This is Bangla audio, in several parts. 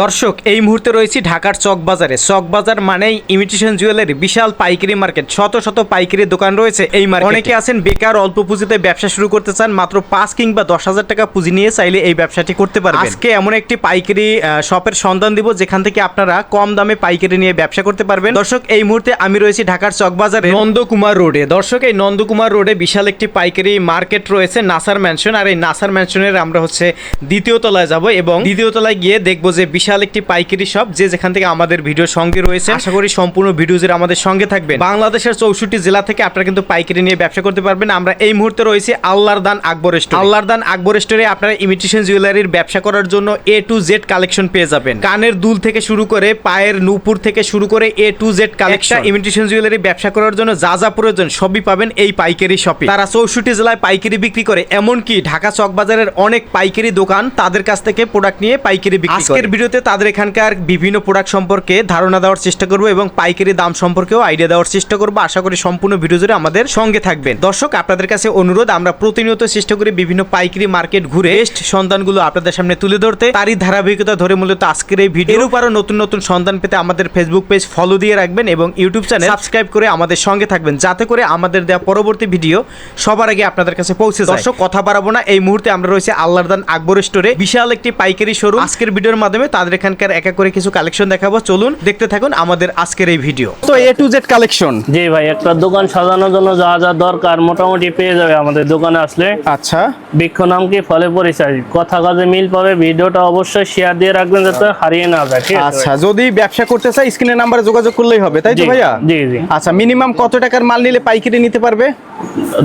দর্শক, এই মুহূর্তে রয়েছি ঢাকার চক বাজারে চক বাজার মানেই ইমিটেশন জুয়েলারি বিশাল পাইকারি মার্কেট শত শত পাইকারি দোকান রয়েছে এই মার্কেটে অনেকে আছেন বেকার, অল্প পুঁজিতে ব্যবসা শুরু করতে চান, মাত্র পাঁচ কিংবা দশ হাজার টাকা পুঁজি নিয়ে চাইলে এই ব্যবসাটি করতে পারবেন। আজকে এমন একটি পাইকারি শপের সন্ধান দিব, যেখান থেকে আপনারা কম দামে পাইকারি নিয়ে ব্যবসা করতে পারবেন। দর্শক, এই মুহূর্তে আমি রয়েছি ঢাকার চক বাজারে নন্দকুমার রোডে। দর্শক, এই নন্দকুমার রোডে বিশাল একটি পাইকারি মার্কেট রয়েছে নাসার ম্যানশন আর এই নাসার ম্যানশনের আমরা হচ্ছে দ্বিতীয় তলায় যাব এবং দ্বিতীয় তলায় গিয়ে দেখব যে বিশাল একটি পাইকারি শপ যে যেখান থেকে আমাদের ভিডিও সঙ্গে রয়েছে। আশা করি সম্পূর্ণ ভিডিও জুড়ে আমাদের সঙ্গে থাকবেন। বাংলাদেশের চৌষট্টি জেলা থেকে আপনারা কিন্তু পাইকারি নিয়ে ব্যবসা করতে পারবেন। আমরা এই মুহূর্তে রয়েছে আল্লাহর দান আকবর স্টোর আল্লাহর দান আকবর স্টোরে আপনারা ইমিটেশন জুয়েলারির ব্যবসা করার জন্য এ টু জেড কালেকশন পেয়ে যাবেন। কানের দুল থেকে শুরু করে পায়ের নুপুর থেকে শুরু করে A to Z collection imitation jewellery ব্যবসা করার জন্য যা যা প্রয়োজন সবই পাবেন এই পাইকারি শপে তারা চৌষট্টি জেলায় পাইকারি বিক্রি করে এমনকি ঢাকা চক বাজারের অনেক পাইকারি দোকান তাদের কাছ থেকে প্রোডাক্ট নিয়ে পাইকারি বিক্রি করে। আজকের ভিডিওতে তাদের এখানকার বিভিন্ন প্রোডাক্ট সম্পর্কে ধারণা দেওয়ার চেষ্টা করব এবং পাইকারি দাম সম্পর্কেও আইডিয়া দেওয়ার চেষ্টা করব। আশা করি সম্পূর্ণ ভিডিও জুড়ে আমাদের সঙ্গে থাকবেন। দর্শক, আপনাদের কাছে অনুরোধ, আমরা প্রতিনিয়ত চেষ্টা করি বিভিন্ন পাইকারি মার্কেট ঘুরে বেস্ট সন্ধানগুলো আপনাদের সামনে তুলে ধরতে। তারই ধারাবাহিকতা ধরে মূলত আজকের এই ভিডিও এর উপরও নতুন নতুন সন্ধান পেতে আমাদের ফেসবুক পেজ ফলো দিয়ে রাখবেন এবং ইউটিউব চ্যানেল সাবস্ক্রাইব করে আমাদের সঙ্গে থাকবেন। যাতে করে আমাদের দেওয়া পরবর্তী ভিডিও সবার আগে আপনাদের কাছে পৌঁছে দর্শক, কথা বাড়াবো না। এই মুহূর্তে আমরা রয়েছে আল্লাহর দান আকবর স্টোরে বিশাল একটি পাইকারি শোরুম আজকের ভিডিওর মাধ্যমে তাদের এখানকার এক করে কিছু কালেকশন দেখাবো। চলুন দেখতে থাকুন আমাদের আজকের এই ভিডিও তো A to Z collection ji ভাই একটা দোকান সাজানোর জন্য যা যা দরকার মোটামুটি পেয়ে যাবে আমাদের দোকানে আসলে। আচ্ছা। বৃক্ষ নাম কি? ফলে পরিচয়। কথা কাজে মিল পাবে। ভিডিওটা অবশ্যই শেয়ার দিয়ে রাখবেন যাতে হারিয়ে না যায় আচ্ছা যদি ব্যবসা করতে চাই স্ক্রিনের নাম্বারে যোগাযোগ করলেই হবে তাই তো ভাইয়া? জি জি। আচ্ছা মিনিমাম কত টাকার মাল নিলে পাইকারি নিতে পারবে?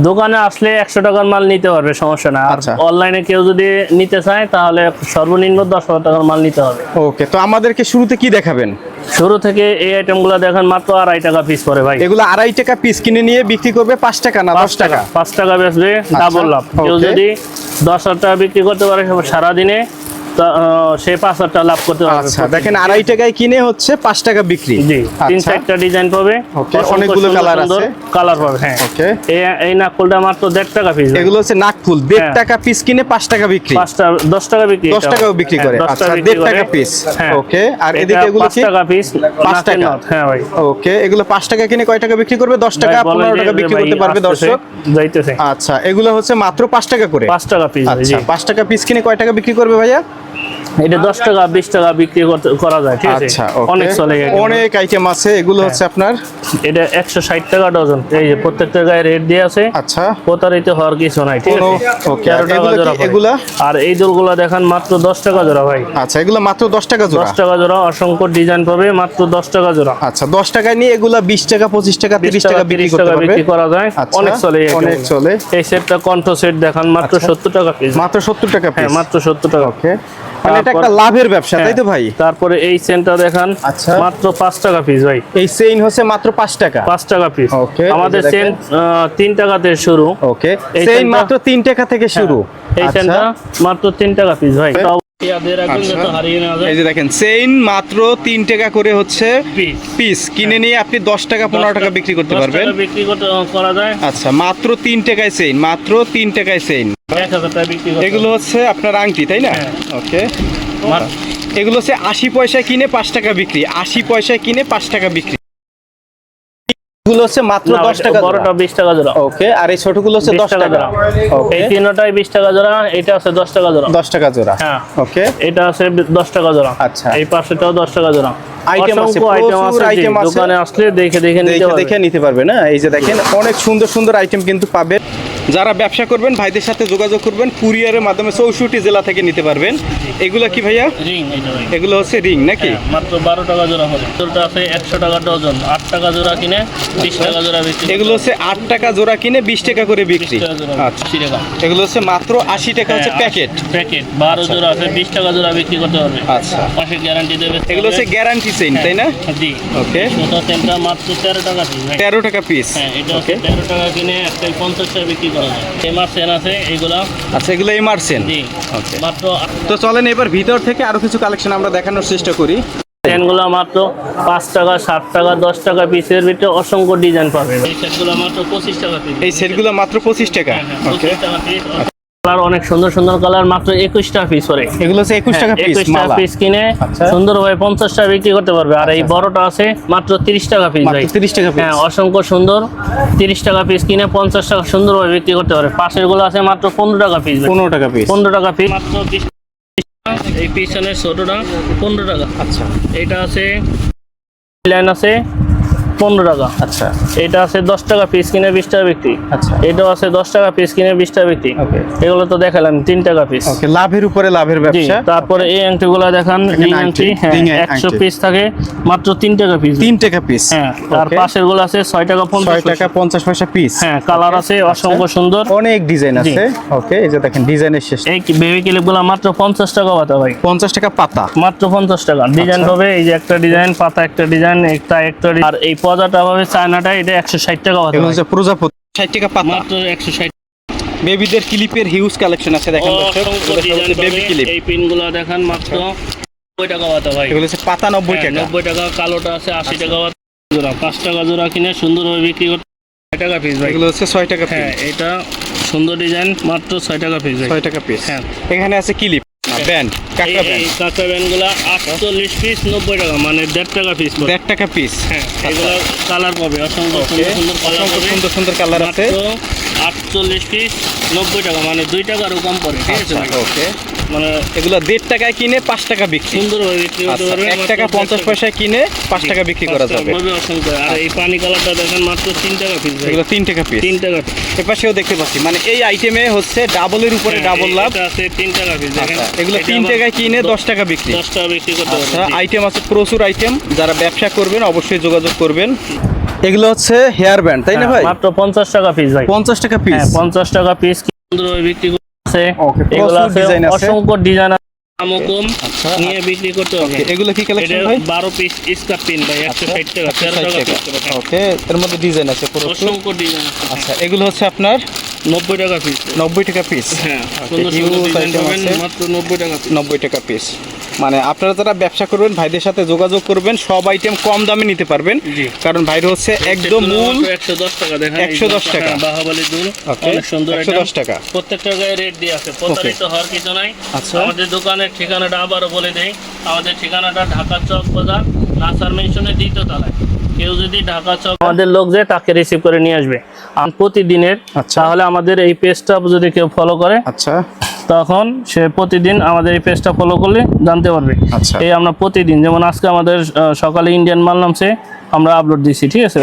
দোকানে আসলে একশো টাকার মাল নিতে পারবে সমস্যা না। আর আচ্ছা। অনলাইনে কেউ যদি নিতে চায় তাহলে সর্বনিম্ন দশ হাজার টাকার মাল নিতে হবে। ওকে তো আমাদেরকে শুরুতে কি দেখাবেন? শুরু থেকে এই আইটেমগুলো দেখেন মাত্র আড়াই টাকা পিস পরে ভাই। এগুলো আড়াই টাকা পিস কিনে নিয়ে বিক্রি করবে পাঁচ টাকা না দশ টাকা পাঁচ টাকা বেচবে ডাবল লাভ। কেউ যদি দশ হাজার টাকা বিক্রি করতে পারে সারাদিনে সে পাঁচ হাজার টাকা লাভ করতে পারবে আচ্ছা দেখেন আড়াই টাকায় কিনে হচ্ছে পাঁচ টাকা বিক্রি জি তিন আচ্ছা চারটা ডিজাইন পাবে অনেকগুলো colour আছে। কালার পাবে হ্যাঁ. এই নাকফুলটা মাত্র দেড় টাকা পিস এগুলো হচ্ছে নাকফুল দেড় হ্যাঁ। টাকা পিস কিনে পাঁচ টাকা বিক্রি দশ টাকা বিক্রি দশ। টাকাও বিক্রি হ্যাঁ, করে। আচ্ছা, দেড় টাকা piece। হ্যাঁ। আর এদিকে এগুলো কি? টাকা পিস পাঁচ টাকা। হ্যাঁ ভাই ওকে এগুলো পাঁচ টাকা কিনে কয় টাকা বিক্রি করবে দশ টাকা পনেরো টাকা বিক্রি করতে পারবে দর্শক যাইতেছে আচ্ছা এগুলো হচ্ছে মাত্র পাঁচ টাকা করে পাঁচ টাকা পিস আচ্ছা পাঁচ টাকা পিস কিনে কয় টাকা বিক্রি করবে ভাইয়া এটা দশ টাকা বিশ টাকা বিক্রি করা যায় ঠিক আছে? আচ্ছা অনেক চলে item। অনেক আইটেম আছে এগুলো হচ্ছে আপনার? এটা একশো ষাট টাকা ডজন। এই যে প্রত্যেকটা গায়ে রেট দিয়ে আছে। আচ্ছা। প্রতারিত হওয়ার কিছু নাই ঠিক আছে? আর এগুলো এই দোলগুলো দেখেন মাত্র দশ টাকা জোড়া ভাই। আচ্ছা এগুলো মাত্র দশ টাকা জোড়া? দশ টাকা জোড়া অসংখ্য ডিজাইন পাবে মাত্র দশ টাকা জোড়া। আচ্ছা দশ টাকায় নিয়ে এগুলা বিশ টাকা পঁচিশ টাকা তিরিশ টাকা বিক্রি করতে টাকা পারবে? বিক্রি করা যায়। আচ্ছা, অনেক চলে অনেক চলে। এই সেটটা কণ্ঠ সেট দেখান মাত্র আচ্ছা। সত্তর টাকা পিস মাত্র সত্তর টাকা হ্যাঁ মাত্র সত্তর টাকা। ওকে মানে এটা একটা লাভের ব্যবসা তাই তো হ্যাঁ, ভাই? তারপরে এই সেন্টটা দেখান আচ্ছা। মাত্র পাঁচ টাকা পিস ভাই। এই চেইন হচ্ছে মাত্র পাঁচ টাকা। পাঁচ টাকা পিস আমাদের চেন যে টাকা তিন শুরু। ওকে এই চেইন মাত্র তিন টাকা থেকে শুরু। এই আচ্ছা। মাত্র তিন টাকা পিস ভাই। আচ্ছা। এই যে দেখেন চেইন মাত্র তিন টাকা করে হচ্ছে পিস কিনে নিয়ে আপনি দশ টাকা পনেরো টাকা বিক্রি করতে পারবেন। বিক্রি করা যায়। আচ্ছা মাত্র তিন টাকায় চেইন মাত্র তিন টাকায় চেইন এগুলো হচ্ছে আপনার আংটি তাই না? হ্যাঁ। ওকে এগুলো হচ্ছে আশি পয়সা কিনে পাঁচ টাকা বিক্রি আশি পয়সায় কিনে পাঁচ টাকা বিক্রি। এগুলো হচ্ছে মাত্র না, দশ ওইটা- টাকা বড়টা বিশ টাকা জোড়া। ওকে আর এই ছোটগুলো হচ্ছে 10 টাকা জোড়া। ওকে। এই তিনটাই বিশ টাকা জোড়া এটা আছে দশ টাকা জোড়া। দশ টাকা জোড়া। হ্যাঁ। ওকে। এটা আছে দশ টাকা জোড়া। আচ্ছা। এই পাশেটাও দশ টাকা জোড়া। আইটেম আছে, প্রচুর আইটেম আছে। দোকানে আসলে দেখে দেখে নিতে দেখে দেখে নিতে পারবে না? এই যে দেখেন অনেক সুন্দর সুন্দর আইটেম কিন্তু পাবেন যারা ব্যবসা করবেন ভাইদের সাথে যোগাযোগ করবেন কুরিয়ারের মাধ্যমে চৌষট্টি জেলা থেকে নিতে পারবেন। এগুলো কি ভাইয়া? রিং এগুলো হচ্ছে রিং নাকি? হ্যাঁ, মাত্র বারো টাকা জোড়া হবে জোড়াটা আছে একশো টাকা ডজন। আট টাকা জোড়া কিনে বিশ টাকা জোড়া বিক্রি এগুলো হচ্ছে আট টাকা জোড়া কিনে বিশ টাকা করে বিক্রি। আচ্ছা। এগুলো হচ্ছে মাত্র আশি টাকা হচ্ছে হ্যাঁ, প্যাকেট। প্যাকেট। বারো জোড়া আছে বিশ টাকা জোড়া বিক্রি করতে পারবে আচ্ছা। গ্যারান্টি দেবে এগুলো হচ্ছে গ্যারান্টি চেইন তাই না? জি। ওকে মাত্র তেরো টাকা তেরো টাকা পিস হ্যাঁ এটা তেরো টাকা কিনে একটা পঞ্চাশ টাকা বিক্রি করা। যায় এমআর আছে এইগুলা। আচ্ছা এগুলো এমার্সেন জি। ওকে মাত্র তো চলেন এবার ভিতর থেকে আরও কিছু কালেকশন আমরা দেখানোর চেষ্টা করি। সেনগুলো মাত্র পাঁচ টাকা সাত টাকা দশ টাকা পিসের ভিতরে অসংখ্য ডিজাইন পাবে এই সেটগুলো মাত্র পঁচিশ টাকা পিস এই সেটগুলো মাত্র পঁচিশ টাকা? হ্যাঁ হ্যাঁ ওকে কালার অনেক সুন্দর সুন্দর কালার মাত্র একুশ টাকা পিস করে। এগুলো হচ্ছে একুশ টাকা পিস একুশ পিস কিনে আচ্ছা। সুন্দরভাবে পঞ্চাশ টাকা বিক্রি করতে পারবে। আর এই বড়টা আছে মাত্র তিরিশ টাকা পিস ভাই 30 টাকা হ্যাঁ অসংখ্য সুন্দর। তিরিশ টাকা পিস কিনে পঞ্চাশ টাকা সুন্দরভাবে বিক্রি করতে পারবে। পাশেরগুলো আছে মাত্র পনেরো টাকা পিস পনেরো টাকা পিস পনেরো টাকা পিস মাত্র এই পিছনের ছোটটা পনেরো টাকা। আচ্ছা। এটা আছে লাইন আছে পনেরো টাকা। আচ্ছা। এটা আছে দশ টাকা পিস কিনে বিশ টাকা বিক্রি। আচ্ছা। এটাও আছে দশ টাকা পিস কিনে বিশ টাকা বিক্রি। এগুলো তো দেখালাম তিন টাকা পিস লাভের উপরে লাভের ব্যবসা। তারপরে এই দেখান আংটি, আংটি হ্যাঁ ring এ একশো পিস থাকে মাত্র তিন টাকা পিস তিন টাকা পিস হ্যাঁ তার পাশেরগুলো আছে ছয় টাকা পঞ্চাশ টাকা পঞ্চাশ পয়সা পিস হ্যাঁ কালার আছে অসংখ্য সুন্দর। অনেক ডিজাইন আছে। ওকে এই যে দেখেন ডিজাইনের শেষ। এই বেবি ক্লিপগুলো মাত্র পঞ্চাশ টাকা পাতা ভাই। পঞ্চাশ টাকা পাতা। মাত্র পঞ্চাশ টাকা। ডিজাইন আচ্ছা। হবে এই যে একটা ডিজাইন পাতা একটা ডিজাইন একটা একটা আর এই পদাটা হবে চায়নাটা এটা একশো ষাট টাকা এগুলো। হচ্ছে প্রজাপতি ষাট টাকা পাতা। মাত্র একশো ষাট। বেবিদের ক্লিপের হিউজ কালেকশন আছে দেখেন বেবি ক্লিপ এই পিনগুলো দেখান মাত্র। নব্বই টাকা পাতা ভাই। এগুলো হচ্ছে পাতা নব্বই হ্যাঁ, টাকা। নব্বই টাকা কালোটা আছে আশি টাকা পাতা জোড়া পাঁচ টাকা জোড়া কিনে সুন্দরভাবে বিক্রি করতে ছয় টাকা পিস ভাই। এগুলো হচ্ছে ছয় টাকা হ্যাঁ এটা সুন্দর ডিজাইন মাত্র ছয় টাকা পিস ছয় টাকা পিস হ্যাঁ। এখানে আছে ক্লিপ ব্যান্ড কাঁকড়া এই- ব্যান্ড কাঁচা ব্যান্ডগুলো আটচল্লিশ পিস নব্বই টাকা মানে দেড় টাকা পিস দেড় টাকা পিস হ্যাঁ এগুলো কালার পাবে অসংখ্য সুন্দর সুন্দর কালার সুন্দর সুন্দর কালার আছে। আটচল্লিশ পিস নব্বই টাকা মানে দুই টাকারও কম পড়ে ঠিক আছে ওকে। মানে এগুলো দেড় টাকায় কিনে পাঁচ টাকা বিক্রি। সুন্দরভাবে বিক্রি করতে আচ্ছা পারবে এক টাকা পঞ্চাশ। পয়সায় কিনে পাঁচ টাকা বিক্রি করা পাঁচ যাবে। অসংখ্য আর এই পানি কালারটা দেখেন মাত্র তিন টাকা পিস ভাই। এগুলো তিন টাকা পিস তিন টাকা এপাশেও দেখতে পাচ্ছি মানে এই আইটেমে হচ্ছে ডাবলের উপরে হ্যাঁ, ডাবল লাভ। আছে তিন টাকা পিস আচ্ছা এগুলো তিন টাকায় কিনে দশ টাকা বিক্রি। দশ টাকা বিক্রি করতে আচ্ছা পারবে আইটেম আছে প্রচুর আইটেম যারা ব্যবসা করবেন অবশ্যই যোগাযোগ করবেন। এগুলো হচ্ছে হেয়ার ব্যান্ড তাই না হ্যাঁ, ভাই? মাত্র পঞ্চাশ টাকা পিস ভাই। পঞ্চাশ টাকা পিস হ্যাঁ পঞ্চাশ টাকা পিস সুন্দরভাবে বিক্রি করছে এগুলো আছে অসংখ্য ডিজাইন দামও কম আচ্ছা, নিয়ে বিক্রি করতে হবে। এগুলো কি কালেকশন ভাই? বারো পিস স্কার্ট পিন ভাই একশো ষাট টাকা তেরো টাকা piece করে। হ্যাঁ, ওকে এর মধ্যে ডিজাইন আছে পুরো। অসংখ্য ডিজাইন আছে। আচ্ছা এগুলো হচ্ছে আপনার নব্বই টাকা পিস নব্বই টাকা পিস হ্যাঁ। মাত্র নব্বই টাকা। নব্বই টাকা পিস মানে আপনারা যারা ব্যবসা করবেন ভাইদের সাথে যোগাযোগ করবেন সব আইটেম কম দামে নিতে পারবেন। কারণ ভাইরা হচ্ছে একদম মূল মাত্র 110 টাকা দেখেন 110 টাকা। বাহাবালি দুল অনেক সুন্দর 110 item। টাকা। প্রত্যেকটা গায়ে রেট দিয়ে আছে প্রতারিত হওয়ার কিছু নাই আচ্ছা। আমাদের দোকানের ঠিকানাটা আবারও বলে দেই আমাদের ঠিকানাটা ঢাকা চক বাজার নাসার মেনশনের দ্বিতীয় তলায় কেউ যদি ঢাকা চক আমাদের লোক যে তাকে রিসিভ করে নিয়ে আসবে। আর প্রতিদিনের। আচ্ছা। তাহলে আমাদের এই পেজটা যদি কেউ ফলো করে আচ্ছা। তখন সে প্রতিদিন আমাদের এই পেজটা ফলো করলে জানতে পারবে। আচ্ছা। এই আমরা প্রতিদিন যেমন আজকে আমাদের সকালে ইন্ডিয়ান মাল নামছে। আমরা আপলোড দিচ্ছি ঠিক আছে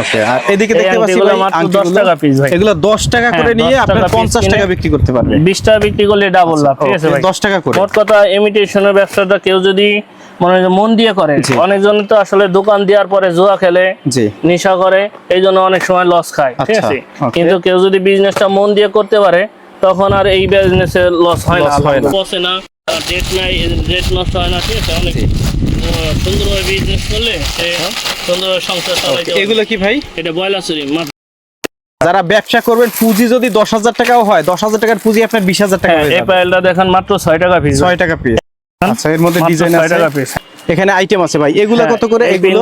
ওকে আর এদিকে দেখতে পাচ্ছি ভাই, মাত্র 10 টাকা piece ভাই। এগুলো 10 টাকা হ্যাঁ, করে নিয়ে 10 আপনার টাকা 50 টাকা বিক্রি করতে পারবে। বিশ টাকা বিক্রি করলে ডাবল লাভ ঠিক আছে ভাই? 10 টাকা করে। মোট কথা ইমিটেশনের ব্যবসাটা কেউ যদি মনে হয় মন দিয়ে করে। অনেকজন তো আসলে দোকান দেওয়ার পরে জুয়া খেলে জি। নেশা করে এই জন্য অনেক সময় লস খায় ঠিক আচ্ছা, আছে? কিন্তু কেউ যদি বিজনেসটা মন দিয়ে করতে পারে তখন আর এই বিজনেসে লস হয় না হয় না। বসে না ডেট নাই ডেট নষ্ট হয় না ঠিক আছে অনেক সুন্দরভাবে বিজনেস করলে সে সুন্দরভাবে সংসার চালাইতে এগুলো কি ভাই? এটা বয়লা চুরি যারা ব্যবসা করবেন পুঁজি যদি দশ হাজার টাকাও হয় দশ হাজার টাকার পুঁজি আপনার বিশ হাজার টাকা হ্যাঁ হয়ে এই পায়েলটা দেখেন মাত্র ছয় টাকা পিস ছয় টাকা পিস আচ্ছা এর মধ্যে ডিজাইন আছে। এখানে আইটেম আছে ভাই। এগুলো কত করে? এগুলো?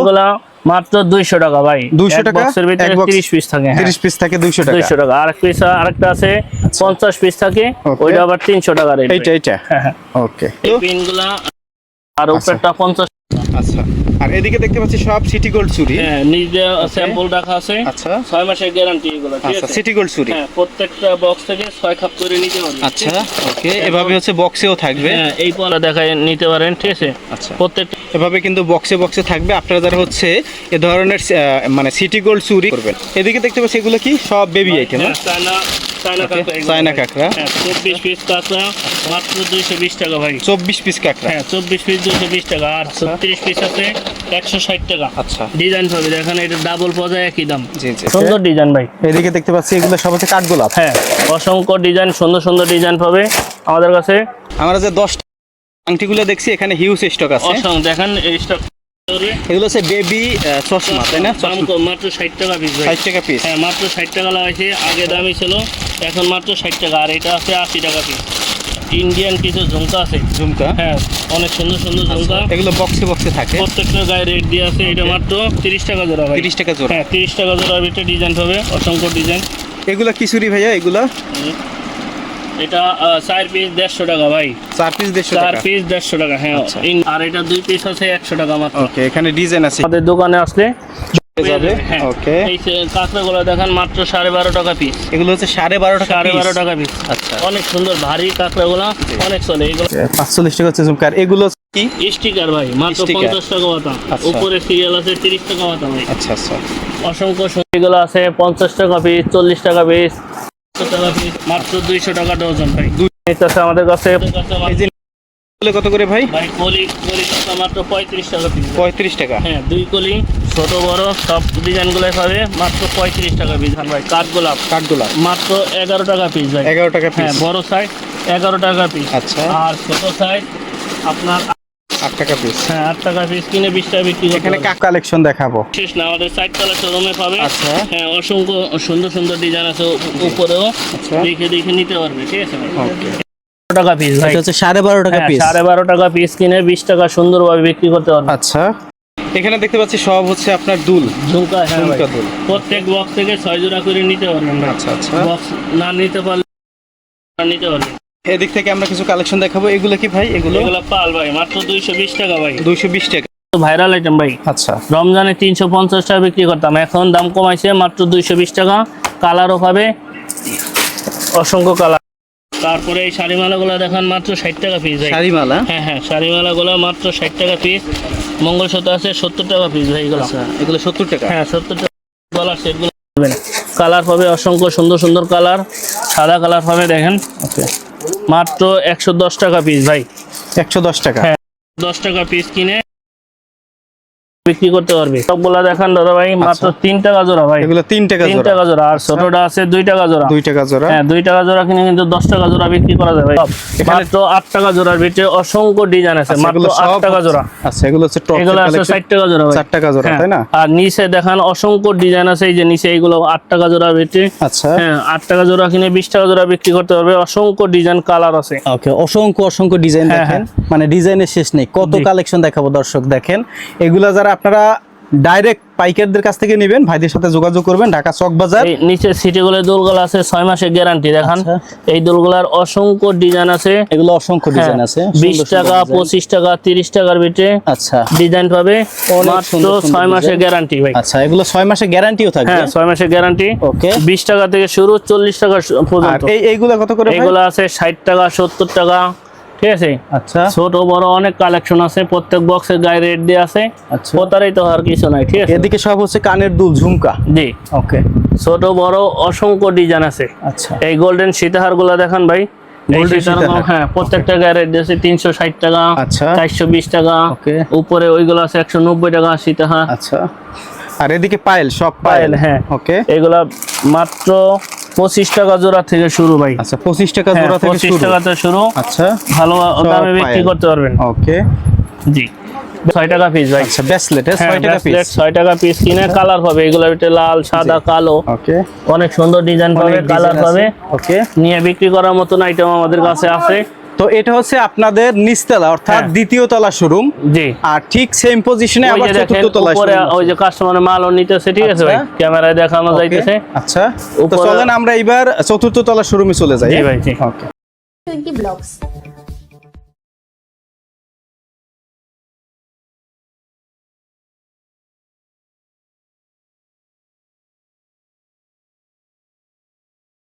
মাত্র 200 টাকা ভাই। 200 এক টাকা? বক্সের ভিতরে এক 30 পিস থাকে হ্যাঁ। 30 পিস থাকে 200 টাকা। 200 টাকা। আরেক পিস আরেকটা আছে 50 পিস থাকে ওইটা আবার 300 টাকা রেট এইটা এইটা? হ্যাঁ হ্যাঁ। ওকে এই পিনগুলা আর উপরটা 50 আচ্ছা। আর এদিকে দেখতে পাচ্ছি সব সিটি গোল্ড চুরি। হ্যাঁ নিজে স্যাম্পল রাখা আছে। আচ্ছা। 6 মাসের গ্যারান্টি এগুলো ঠিক আচ্ছা আছে? সিটি গোল্ড চুরি। হ্যাঁ প্রত্যেকটা বক্স থেকে 6 কাপ করে নিতে হবে আচ্ছা ওকে এভাবে হচ্ছে বক্সেও থাকবে। হ্যাঁ এই পলা দেখায় নিতে পারেন ঠিক আছে? আচ্ছা। প্রত্যেকটা এভাবে কিন্তু বক্সে বক্সে থাকবে। আপনারা যারা হচ্ছে এ ধরনের মানে সিটি গোল্ড চুরি করবেন। এদিকে দেখতে পাচ্ছি এগুলো কি? সব বেবি আইটেম হ্যাঁ, চায়না কাঁকড়া। হ্যাঁ 24 পিস কাঁকড়া মাত্র 220 টাকা ভাই। চব্বিশ পিস কাঁকড়া? হ্যাঁ চব্বিশ পিস দুশো বিশ টাকা। আর ছত্রিশ পিস আছে একশো ষাট টাকা। আচ্ছা। ডিজাইন পাবে দেখেন এটা ডাবল পজা একই দাম। জি জি। সুন্দর ডিজাইন ভাই। এদিকে দেখতে পাচ্ছি এগুলো সব হচ্ছে কাঠগোলাপ। হ্যাঁ অসংখ্য ডিজাইন সুন্দর সুন্দর ডিজাইন পাবে আমাদের কাছে আমরা যে দশটা আংটিগুলো দেখছি এখানে হিউজ স্টক আছে। দেখেন এই স্টক এগুলো হচ্ছে বেবি চশমা তাই না? মাত্র ষাট টাকা পিস ষাট টাকা পিস হ্যাঁ মাত্র ষাট টাকা লাগাইছে আগে দামই ছিল এখন মাত্র ষাট টাকা আর এটা আছে আশি টাকা পিস ইন্ডিয়ান কিছু ঝুমকা আছে। ঝুমকা? হ্যাঁ অনেক সুন্দর সুন্দর ঝুমকা। এগুলো বক্সে বক্সে থাকে? প্রত্যেকটা গায়ে রেট দিয়ে আছে এটা মাত্র তিরিশ টাকা জোড়া ভাই। তিরিশ টাকা জোড়া। হ্যাঁ তিরিশ টাকা জোড়ার ভিতরে ডিজাইন হবে অসংখ্য ডিজাইন এগুলো কিশোরী ভাইয়া এগুলো? এটা চার পিস দেড়শো টাকা ভাই। চার পিস দেড়শো চার টাকা? পিস দেড়শো টাকা হ্যাঁ। আচ্ছা। আর এটা দুই পিস আছে একশো টাকা মাত্র। এখানে ডিজাইন আছে। আমাদের দোকানে আসলে যাবে? হ্যাঁ। ওকে এই কাঁকড়াগুলো দেখেন মাত্র সাড়ে বারো টাকা পিস এগুলো হচ্ছে সাড়ে বারো টাকা সাড়ে বারো টাকা পিস আচ্ছা। অনেক সুন্দর ভারী কাঁকড়াগুলো অনেক চলে এগুলো পাঁচচল্লিশ টাকা হচ্ছে ঝুমকার এগুলো কি? স্টিকার ভাই মাত্র। পঞ্চাশ টাকা বাতা আচ্ছা। উপরে সিরিয়াল আছে তিরিশ টাকা বাতা ভাই। আচ্ছা আচ্ছা। অসংখ্য এগুলো আছে পঞ্চাশ টাকা পিস চল্লিশ টাকা পিস টাকা পিস মাত্র দুইশো টাকা ডজন ভাই। আছে আমাদের কাছে। কত করে ভাই? ভাই কলি কলি মাত্র পঁয়ত্রিশ টাকা পিস পঁয়ত্রিশ টাকা। হ্যাঁ দুই কলি। ছোট বড় সব ডিজাইন ডিজাইনগুলোই পাবে। মাত্র পঁয়ত্রিশ টাকা পিস ভাই। কাঠগোলাপ কাঠগোলাপ মাত্র এগারো টাকা পিস ভাই। এগারো টাকা হ্যাঁ বড় সাইজ এগারো টাকা পিস আচ্ছা। আর ছোট সাইজ আপনার আট টাকা পিস হ্যাঁ আট টাকা পিস কিনে বিশ টাকা বিক্রি এখানে। কাক কালেকশন দেখাবো। শেষ না আমাদের সাইড তলা শোরুমে পাবে। আচ্ছা। হ্যাঁ অসংখ্য সুন্দর সুন্দর ডিজাইন আছে উপরেও। আচ্ছা। দেখে দেখে নিতে পারবে ঠিক আছে? ওকে টাকা পিস ভাই। হচ্ছে সাড়ে বারো টাকা হ্যাঁ, পিস সাড়ে বারো টাকা পিস কিনে বিশ টাকা সুন্দরভাবে বিক্রি করতে পারবে আচ্ছা। এখানে দেখতে পাচ্ছি সব হচ্ছে আপনার দুল। ঝুমকা হ্যাঁ। ঝুমকা দুল। প্রত্যেক বক্স থেকে ছয় জোড়া করে নিতে পারবেন আচ্ছা আচ্ছা। বক্স না নিতে পারলে না নিতে পারবেন। এদিক থেকে আমরা কিছু কালেকশন দেখাবো। এগুলো কি ভাই? এগুলো? এগুলো পাল ভাই মাত্র দুইশো বিশ টাকা ভাই। দুইশো বিশ টাকা। ভাইরাল আইটেম ভাই। আচ্ছা। রমজানে তিনশো পঞ্চাশ টাকা বিক্রি করতাম। এখন দাম কমাইছে মাত্র দুইশো বিশ টাকা। কালারও পাবে। অসংখ্য কালার তারপরে এই শাড়িমালাগুলো দেখান মাত্র ষাট টাকা পিস ভাই। শাড়িমালা? হ্যাঁ হ্যাঁ শাড়িমালাগুলো মাত্র ষাট টাকা পিস মঙ্গলসূত্র আছে সত্তর টাকা পিস ভাই এগুলো। আচ্ছা এগুলো সত্তর টাকা? হ্যাঁ সত্তর টাকা গলার সেটগুলো কালার পাবে অসংখ্য সুন্দর সুন্দর কালার সাদা কালার পাবে দেখেন। ওকে। মাত্র একশো দশ টাকা পিস ভাই। একশো দশ টাকা? হ্যাঁ। দশ টাকা পিস কিনে বিক্রি করতে পারবে। সবগুলা দেখান দাদা ভাই মাত্র তিন টাকা জোড়া ভাই। এগুলো তিন টাকা তিন টাকা জোড়া আর ছোটটা আছে দুই টাকা জোড়া। দুই টাকা জোড়া। হ্যাঁ দুই টাকা জোড়া কিনে কিন্তু দশ টাকা জোড়া বিক্রি করা যাবে এখানে- মাত্র আট টাকা জোড়ার ভিতরে অসংখ্য ডিজাইন আছে আচ্ছা, মাত্র আট টাকা জোড়া। আচ্ছা এগুলো হচ্ছে টপ এগুলো আছে ষাট টাকা জোড়া ভাই। চার টাকা জোড়া হ্যাঁ, তাই না? আর নিচে দেখান অসংখ্য ডিজাইন আছে এই যে নিচে এইগুলো আট টাকা ভিতরে। আচ্ছা। হ্যাঁ আট টাকা জোড়া কিনে বিশ টাকা জোড়া বিক্রি করতে পারবে অসংখ্য ডিজাইন কালার আছে। ওকে অসংখ্য অসংখ্য ডিজাইন হ্যাঁ, দেখেন। মানে ডিজাইনের শেষ নেই কত কালেকশন দেখাবো দর্শক দেখেন। এগুলা যারা আপনারা ডাইরেক্ট পাইকারদের কাছ থেকে নেবেন ভাইদের সাথে যোগাযোগ করবেন ঢাকা চক বাজার। নিচে সিটিগুলো দোলগুলো আছে ছয় মাসের গ্যারান্টি দেখান। আচ্ছা। এই দোলগুলার অসংখ্য ডিজাইন আছে। এগুলো অসংখ্য ডিজাইন আছে। হ্যাঁ, বিশ সুন্দর সুন্দর টাকা। পঁচিশ টাকা তিরিশ টাকার ভিতরে আচ্ছা। ডিজাইন পাবে। মাত্র ছয় মাসের গ্যারান্টি ভাই। আচ্ছা এগুলো ছয় মাসের গ্যারান্টিও থাকবে? হ্যাঁ ছয় মাসের গ্যারান্টি ওকে বিশ টাকা থেকে শুরু চল্লিশ টাকা পর্যন্ত। এই এইগুলো কত করে ভাই? এগুলো আছে ষাট টাকা সত্তর টাকা। ঠিক আছে? আচ্ছা। ছোট বড় অনেক কালেকশন আছে প্রত্যেক বক্সের গায়ে রেট দিয়ে আছে। আচ্ছা। প্রতারিত হওয়ার কিছু নাই ঠিক আছে? এদিকে সব হচ্ছে কানের দুল ঝুমকা। জি। ওকে ছোট বড় অসংখ্য ডিজাইন আছে। আচ্ছা। এই গোল্ডেন সীতাহারগুলা দেখান ভাই। হ্যাঁ প্রত্যেকটা গায়ে রেট দিয়েছে তিনশো ষাট টাকা আচ্ছা। চারশো বিশ টাকা। ওকে উপরে ওইগুলো আছে একশো নব্বই টাকা সীতাহার। আচ্ছা। আর এদিকে পায়েল সব পায়েল। হ্যাঁ। ওকে এগুলা মাত্র পঁচিশ টাকা জোড়া থেকে শুরু ভাই। আচ্ছা পঁচিশ টাকা হ্যাঁ জোড়া থেকে পঁচিশ টাকা থেকে শুরু। আচ্ছা। ভালো দামে বিক্রি করতে পারবেন। ওকে। জি। ছয় টাকা পিস ভাই। আচ্ছা ব্যাসলেট হ্যাঁ, ছয় টাকা পিস ছয় টাকা পিস কিনে কালার পাবে। এগুলো ভিতরে লাল সাদা কালো। ওকে। অনেক সুন্দর ডিজাইন পাবে কালার পাবে। ওকে। নিয়ে বিক্রি করার মতন আইটেম আমাদের কাছে আছে। তো এটা হচ্ছে আপনাদের নিচতলা অর্থাৎ হ্যাঁ। দ্বিতীয় তলা শোরুম। জি। আর ঠিক সেম পজিশনে আবার চতুর্থ তলা উপরে ওই যে কাস্টমারের মালও নিতেছে ঠিক আছে ভাই? আচ্ছা। ক্যামেরায় দেখানো যাইতেছে। আচ্ছা। তো চলেন আমরা এবার চতুর্থ তলা শোরুমে চলে যাই। জি ভাই জি। Okay you blogs